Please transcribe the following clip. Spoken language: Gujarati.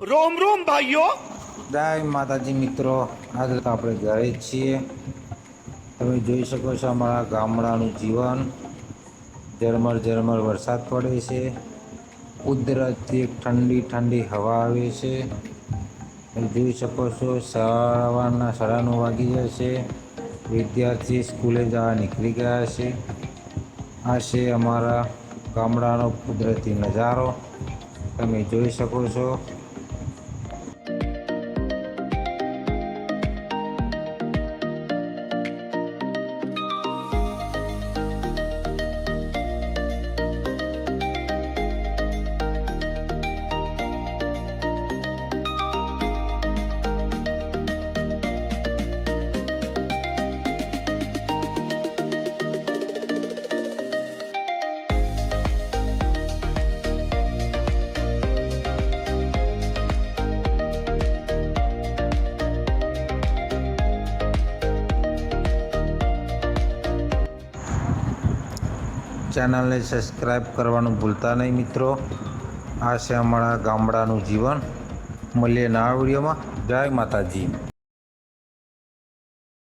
રોમ રોમ, ભાઈઓ. જય માતાજી મિત્રો, આજે આપણે ઘરે છીએ. તમે જોઈ શકો છો અમારા ગામડાનું જીવન. ઝરમર ઝરમર વરસાદ પડે છે. કુદરતી એક ઠંડી ઠંડી હવા આવે છે. જોઈ શકો છો સવારના સાડા નવ વાગી જાય છે. વિદ્યાર્થી સ્કૂલે જવા નીકળી ગયા છે. આ છે અમારા ગામડાનો કુદરતી નજારો. તમે જોઈ શકો છો. ચેનલને સબસ્ક્રાઈબ કરવાનું ભૂલતા નહીં મિત્રો. આ છે અમારા ગામડાનું જીવન. મળીએ નવા વિડીયોમાં. જય માતાજી.